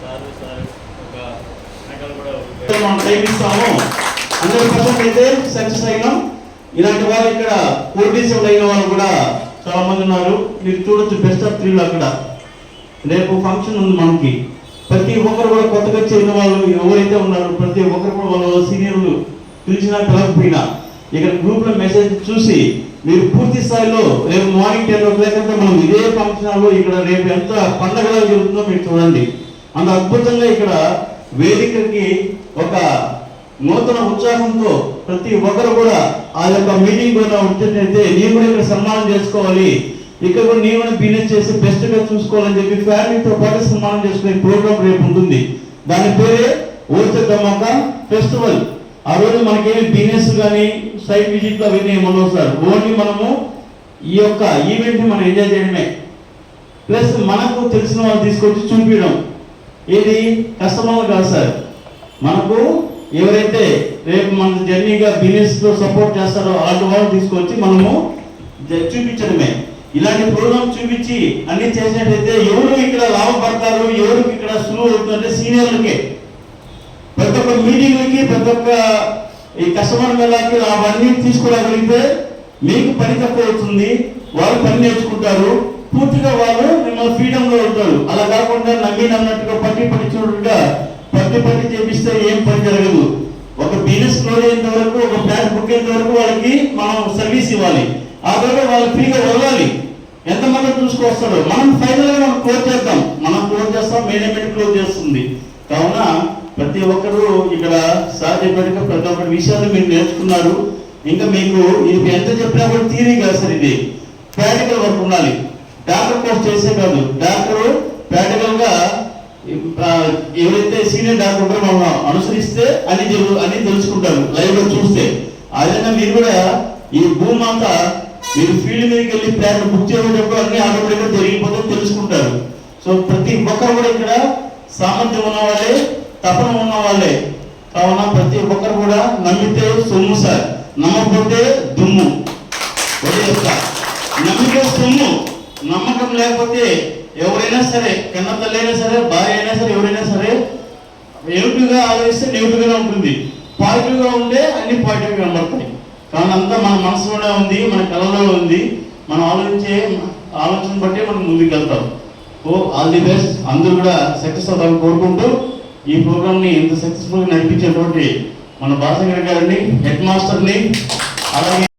Sir ఒక కూడా మనం టైం ఇస్తాము అయితే సక్సెస్ అయినాం ఇలాంటి వాళ్ళు ఇక్కడ కోటీశ్వరులు అయిన వాళ్ళు కూడా చాలా మంది ఉన్నారు. మీరు చూడొచ్చు బెస్ట్ ఆఫ్ త్రీలో అక్కడ. రేపు ఫంక్షన్ ఉంది మనకి. ప్రతి ఒక్కరు కూడా కొత్తగా చేరిన వాళ్ళు ఎవరైతే ఉన్నారు ప్రతి ఒక్కరు కూడా వాళ్ళ సీనియర్లు పిలిచినా పిలవకపోయినా ఇక్కడ గ్రూప్లో మెసేజ్ చూసి మీరు పూర్తి స్థాయిలో రేపు మార్నింగ్ టెన్ ఓ క్లాక్ అంతా మనం ఇదే ఫంక్షన్ హాల్లో ఇక్కడ రేపు ఎంత పండగలా జరుగుతుందో మీరు చూడండి. అంత అద్భుతంగా ఇక్కడ వేదికకి ఒక నూతన ఉత్సాహంతో ప్రతి ఒక్కరు కూడా ఆ యొక్క మీటింగ్ కూడా వచ్చినట్టయితే నేను కూడా ఇక్కడ సన్మానం చేసుకోవాలి. ఇక్కడ కూడా నేను కూడా బిజినెస్ చేసి బెస్ట్గా చూసుకోవాలని చెప్పి ఫ్యామిలీతో పాటు సన్మానం చేసుకునే ప్రోగ్రామ్ రేపు ఉంటుంది. దాని పేరే ఓల్చే ఫెస్టివల్ ఆ రోజు మనకేమి బిజినెస్ కానీ సైట్ విజిట్లు అవన్నీ ఏమన్నా సార్. ఓన్లీ మనము ఈ యొక్క ఈవెంట్ని మనం ఎంజాయ్ చేయడమే. ప్లస్ మనకు తెలిసిన వాళ్ళు తీసుకొచ్చి చూపించడం. ఏది? కస్టమర్లు కాదు సార్. మనకు ఎవరైతే రేపు మన జర్నీగా బిజినెస్లో సపోర్ట్ చేస్తారో వాళ్ళు వాళ్ళు తీసుకొచ్చి మనము చూపించడమే. ఇలాంటి ప్రోగ్రామ్ చూపించి అన్ని చేసినట్టయితే ఎవరు ఇక్కడ లాభపడతారు ఎవరికి ఇక్కడ సులువు అవుతుందంటే సీనియర్లకే. ప్రతి ఒక్క మీటింగ్లకి ప్రతి ఒక్క ఈ కస్టమర్ వెళ్ళాకి అవన్నీ తీసుకురాగలిగితే మీకు పని తక్కువ అవుతుంది వాళ్ళు పని నేర్చుకుంటారు పూర్తిగా వాళ్ళు మిమ్మల్ని ఫ్రీడమ్ ఉంటారు. అలా కాకుండా నమ్మి నన్నట్టుగా పట్టి పని చేపిస్తే ఏం పని జరగదు. ఒక బిజినెస్ క్లోజ్ అయిన వరకు ఒక ఫ్లాట్ బుక్ అయిన వరకు వాళ్ళకి మనం సర్వీస్ ఇవ్వాలి. ఆ తర్వాత వాళ్ళు ఫ్రీగా వెళ్ళాలి. ఎంతమంది చూసుకొస్తారు. మనం ఫైనల్గా మనం క్లోజ్ చేద్దాం. మనం క్లోజ్ చేస్తాం మేనేజ్మెంట్ క్లోజ్ చేస్తుంది. కావున ప్రతి ఒక్కరు ఇక్కడ సార్ చెప్పినట్టుగా ప్రతి ఒక్కటి విషయాలు మీరు నేర్చుకున్నారు. ఇంకా మీకు ఇది ఎంత చెప్పినా కూడా థీరీ కాదు సార్ ఇది. ప్రాక్టికల్ వర్క్ ఉండాలి. డాక్టర్ కోర్స్ చేసే కాదు. డాక్టర్ ఎవరైతే సీనియర్ డాక్టర్ ఉంటారో మనం అనుసరిస్తే అని జరుగు తెలుసుకుంటారు లైవ్లో చూస్తే. ఆ విధంగా మీరు కూడా ఈ భూమి అంతా మీరు ఫీల్డ్ మీదకి వెళ్ళి ప్లాన్ బుక్ చేసేటప్పుడు అన్ని ఆటోమేటిక్ జరిగిపోతే తెలుసుకుంటారు. సో ప్రతి ఒక్కరు కూడా ఇక్కడ సామర్థ్యం ఉన్న వాళ్ళే తపన ఉన్న వాళ్ళే కావున ప్రతి ఒక్కరు కూడా నమ్మితే సొమ్ము సార్. నమ్మకపోతే దుమ్ము. నమ్మితే సొమ్ము. నమ్మకం లేకపోతే ఎవరైనా సరే కన్న అయినా సరే భార్య అయినా సరే ఎవరైనా సరే నెగిటివ్ ఆలోచిస్తే నెగిటివ్ ఉంటుంది. పాజిటివ్గా ఉంటే అన్ని పాజిటివ్గా కనబడతాయి. కానీ అంతా మన మనసులోనే ఉంది మన కళలో ఉంది. మనం ఆలోచించే ఆలోచన బట్టి మనం ముందుకు వెళ్తాం ఓ ఆల్ ది బెస్ట్. అందరూ కూడా సక్సెస్ అవ్వాలని కోరుకుంటూ ఈ ప్రోగ్రామ్ని ఇంత సక్సెస్ఫుల్గా నడిపించేటువంటి మన భాష గారిని హెడ్ మాస్టర్ని అలాగే